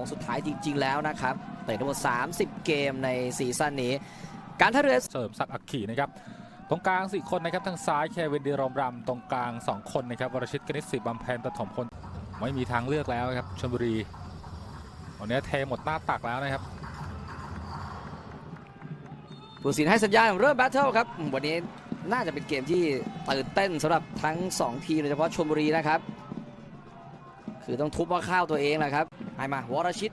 ค้งสุดท้ายจริง ๆ แล้วนะครับเตะทั้งหมด 30 เกมในซีซั่นนี้ การท่าเรือเสริมศักดิ์อักขีนะครับตรงกลางสี่คนนะครับทางซ้ายแควินดีรอมรำตรงกลาง 2 คนนะครับวรชิตกนิษฐ์ศิบำเพ็ญปฐมพลไม่มีทางเลือกแล้วครับชลบุรีวันนี้เทหมดหน้าตักแล้วนะครับผู้สินให้สัญญาณเริ่มแบทเทิลครับอืมวันนี้น่าจะเป็นเกมที่ตื่นเต้นสำหรับทั้ง 2 ทีมโดยเฉพาะชลบุรีนะครับ คือต้องทุบว่าข้าวตัวเองแหละครับ ให้มาวรชิต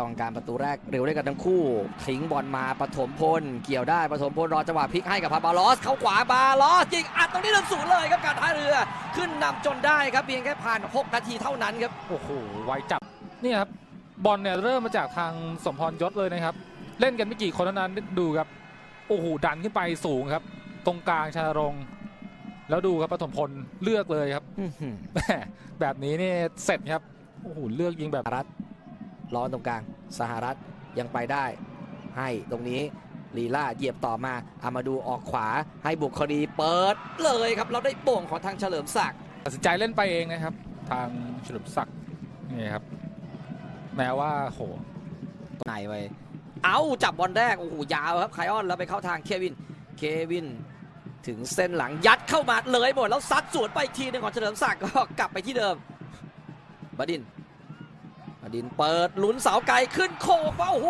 ต้องการประตูแรกเร็วด้วยกันทั้งคู่ ทิ้งบอลมาปฐมพล เกี่ยวได้ปฐมพลรอจังหวะพลิกให้กับพาบาลอส เข้าขวาบาลอสยิงอัดตรงนี้หนึ่งศูนย์เลยครับการท่าเรือ ขึ้นนำจนได้ครับเพียงแค่ผ่าน 6 นาทีเท่านั้นครับโอ้โหไวจับนี่ครับบอลเนี่ยเริ่มมาจากทางสมพรยศเลยนะครับ เล่นกันไม่กี่คนเท่านั้นดูครับโอ้โหดันขึ้นไปสูงครับ ตรงกลางชารงค์ แล้วดูครับปฐมพลเลือกเลยครับอื้อหือแหม่แบบนี้นี่เสร็จครับโอ้โหเลือกยิงแบบสหรัฐล้อตรงกลางสหรัฐยังไปได้ ให้ตรงนี้ลีล่าเหยียบต่อมาอามาดูออกขวาให้บุคคลีเปิดเลยครับ เราได้โป่งของทางเฉลิมศักดิ์ตัดสินใจเล่นไปเองนะครับ ทางเฉลิมศักดิ์นี่ครับ แม้ว่าโหไหนไปเอาจับบอลแรกโอ้โหยาวครับไคออนแล้วไปเข้าทางเควินเควิน ถึงเส้นหลังยัดเข้ามาเลยหมดแล้วซัดสวนไปอีกทีหนึงของเฉลิมศักดิ์ก็กลับไปที่เดิมบดินบดินเปิดลุ้นเสาไกลขึ้นโคกว่าโอ้โห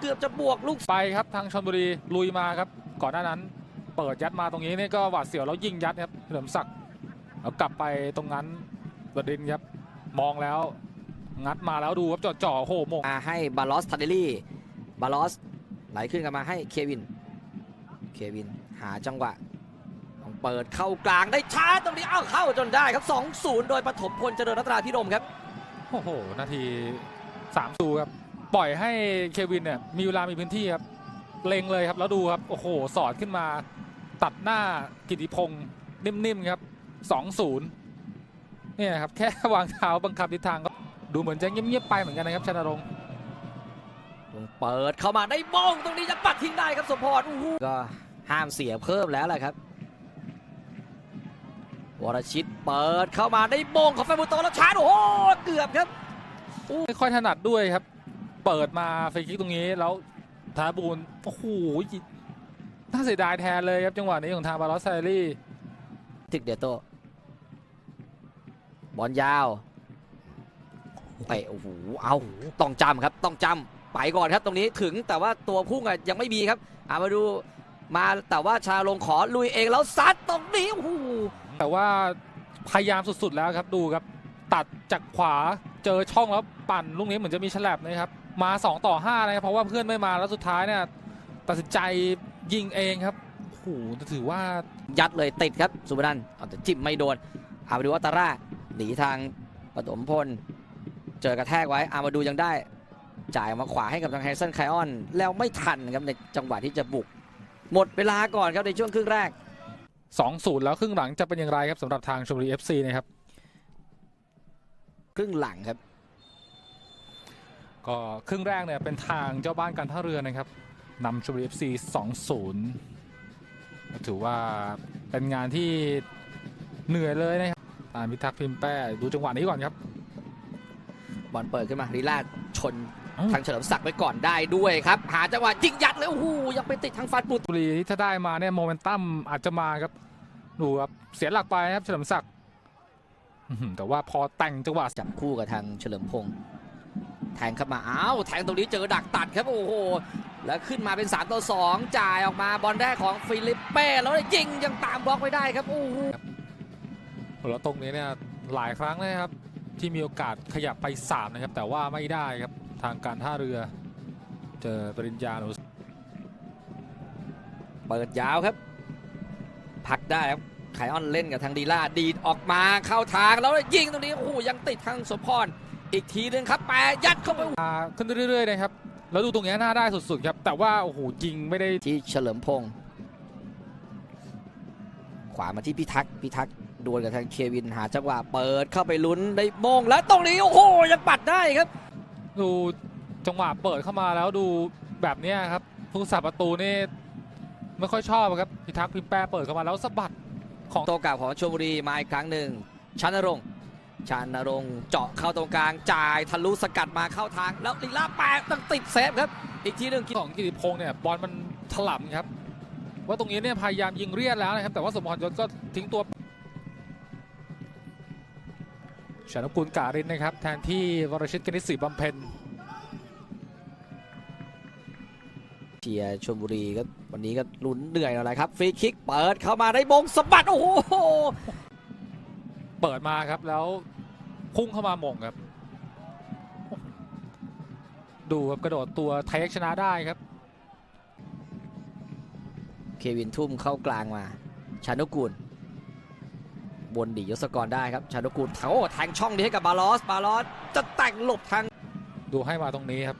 เกือบจะบวกลูกไปครับทางชลบุรีลุยมาครับ ก่อนหน้านั้น เปิดยัดมาตรงนี้นี่ก็หวาดเสียวแล้วยิงยัดครับเฉลิมศักดิ์แล้วกลับไปตรงนั้นบดินทร์ครับมองแล้ว งัดมาแล้วดูครับจ่อๆโอ้โหโมงมาให้บาลอสทันเดลี่บาลอสไหลขึ้นกันมาให้เควินเควินหาจังหวะต้อง เปิดเข้ากลางได้ช้าตรงนี้เอ้าเข้าจนได้ครับ 2-0 โดยปฐมพลเจริญรัตนาพิรมครับ โอ้โห นาทีสามสูครับ ปล่อยให้เควินเนี่ยมีเวลามีพื้นที่ครับเล็งเลยครับแล้วดูครับ โอ้โห สอดขึ้นมาตัดหน้ากิติพงศ์นิ่มๆครับสองศูนย์เนี่ยครับ แค่วางเท้าบังคับทิศทางก็ดูเหมือนจะเงียบๆไปเหมือนกันนะครับชนรงค์เปิดเข้ามาได้มองตรงนี้จะปัดทิ้งได้ครับสมพรอู้หูก็ห้ามเสียเพิ่มแล้วแหละครับ วรชิตเปิดเข้ามาได้มงของแฟนบุโตแล้วชาร์จโอ้โหเกือบครับไม่ค่อยถนัดด้วยครับ เปิดมาฟรีคิกตรงนี้แล้วธนบูลโอ้โหน่าเสียดายแทนเลยครับจังหวะนี้ของทางบาลอสไซรี่ถึกเดียโตบอลยาวเตะโอ้โหเอาต้องจำครับ ต้องจำไปก่อนครับตรงนี้ถึงแต่ว่าตัวพุ่งอะยังไม่มีครับอามาดูมาแต่ว่าชาลงขอลุยเองแล้วซัดตรงนี้โอ้โห แต่ว่าพยายามสุดๆแล้วครับดูครับ ตัดจากขวาเจอช่องแล้วปั่นลูกนี้เหมือนจะมีฉลับนะครับ มา 2 ต่อ 5 นะครับ เพราะว่าเพื่อนไม่มาแล้วสุดท้ายเนี่ยตัดสินใจยิงเองครับโอ้โหถือว่ายัดเลยติดครับสุบนันเอาแต่จิ้มไม่โดนอามาดูวัตร่าหนีทางปฐมพล เจอกระแทกไว้อามาดูยังได้ จ่ายมาขวาให้กับทางแฮร์สันไคออน แล้วไม่ทันครับในจังหวะที่จะบุก หมดเวลาก่อนครับในช่วงครึ่งแรก 2-0 แล้วครึ่งหลังจะเป็นอย่างไรครับสำหรับทางชมบุรี FC นะครับ ครึ่งหลังครับ ก็ครึ่งแรกเนี่ยเป็นทางเจ้าบ้านการท่าเรือนะครับนำชมบุรี FC 2-0 ถือว่าเป็นงานที่เหนื่อยเลยนะครับตามพิทักษ์พิมพ์แป้ดูจังหวะนี้ก่อนครับบอลเปิดขึ้นมาลีลาดชนเอ้า ทางเฉลิมศักดิ์ไปก่อนได้ด้วยครับ หาจังหวะยิงยัดเลยโอ้โหยังไปติดทางฟันปุดบุรีที่ถ้าได้มาเนี่ยโมเมนตัมอาจจะมาครับดูครับเสียหลักไปนะครับเฉลิมศักดิ์อื้อหือแต่ว่าพอแต่งจังหวะจับคู่กับทางเฉลิมพงษ์แทงเข้ามาอ้าวแทงตรงนี้เจอดักตัดครับโอ้โหแล้วขึ้นมาเป็น 3 ต่อ 2 จ่ายออกมาบอลแรกของฟิลิปเป้แล้วยิงยังตามบล็อกไว้ได้ครับโอ้โหแล้วตรงนี้เนี่ยหลายครั้งเลยครับ ที่มีโอกาสขยับไปสามนะครับ แต่ว่าไม่ได้ครับ ทางการท่าเรือ เจอปริญญาหนูเปิดยาวครับผลักได้ครับไคออนเล่นกับทางดีล่าดีดออกมาเข้าทางแล้วยิงตรงนี้โอ้โหยังติดทางสมพรอีกทีหนึงครับแปรยัดเข้าไปมาขึ้นเรื่อยๆนะครับแล้วดูตรงนี้หน้าได้สุดๆครับแต่ว่าโอ้โหยิงไม่ได้ที่เฉลิมพงศ์ขวามาที่พิทักษ์พิทักษ์ดวลกับทางเควินหาจังหวะเปิดเข้าไปลุ้นได้โมงแล้วตรงนี้โอ้โหยังปัดได้ครับ ดูจังหวะเปิดเข้ามาแล้วดูแบบเนี้ยครับผู้สับประตูนี่ไม่ค่อยชอบครับพิทักษ์พิมพ์แปรเปิดเข้ามาแล้วสะบัดตัวเก่าของชลบุรีมาอีกครั้งหนึ่งชันนรงค์ชานรงค์เจาะเข้าตรงกลางจ่ายทะลุสกัดมาเข้าทาง แล้วลีลาแปะต้องติดเซฟครับ อีกทีหนึ่งของกิติพงศ์เนี่ยบอลมันถล่ำครับ ว่าตรงนี้เนี่ยพยายามยิงเรียดแล้วนะครับ แต่ว่าสมพรยศก็ทิ้งตัว ชนกุลการินนะครับ แทนที่วรชิตกนิษฐ์ศรีบำเพ็ญเชียร์ชลบุรีก็วันนี้ก็ลุ้นเหนื่อยหน่อยนะครับฟรีคิกเปิดเข้ามาได้บงสะบัดโอ้โหเปิดมาครับแล้วพุ่งเข้ามาหม่งครับ ดูครับกระโดดตัวเทคชนะได้ครับ เควินทุ่มเข้ากลางมา ชานุกูล บนดียศกรได้ครับชานุกูลโอ้แทงช่องนี้ให้กับบาลอสบาลอสจะแต่งหลบทางดูให้มาตรงนี้ครับ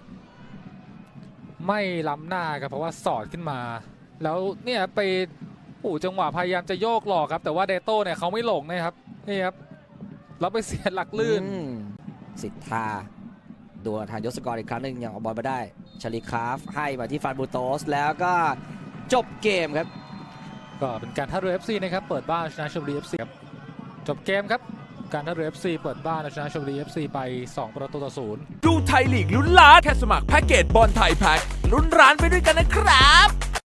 ไม่ล้ำหน้าครับเพราะว่าสอดขึ้นมา แล้วเนี่ยไปโอ้โหจังหวะพยายามจะโยกหลอกครับ แต่ว่าเดโต้เนี่ยเขาไม่หลงนะครับนี่ครับแล้วไปเสียหลักลื่นอืมสิทธาดูทางยศกรอีกครั้งหนึ่งยังเอาบอลมาได้ชาลิคาฟให้มาที่ฟานบูโตสแล้วก็จบเกมครับ ก็เป็นการท่าเรือ FC นะครับ เปิดบ้านเอาชนะชลบุรี FC ครับ จบเกมครับ การท่าเรือ FC เปิดบ้านเอาชนะชลบุรี FC ไป 2 ประตูต่อศูนย์ ดูไทยลีกลุ้นล้านแค่สมัครแพ็กเกจบอลไทยแพ็กลุ้นร้านไปด้วยกันนะครับ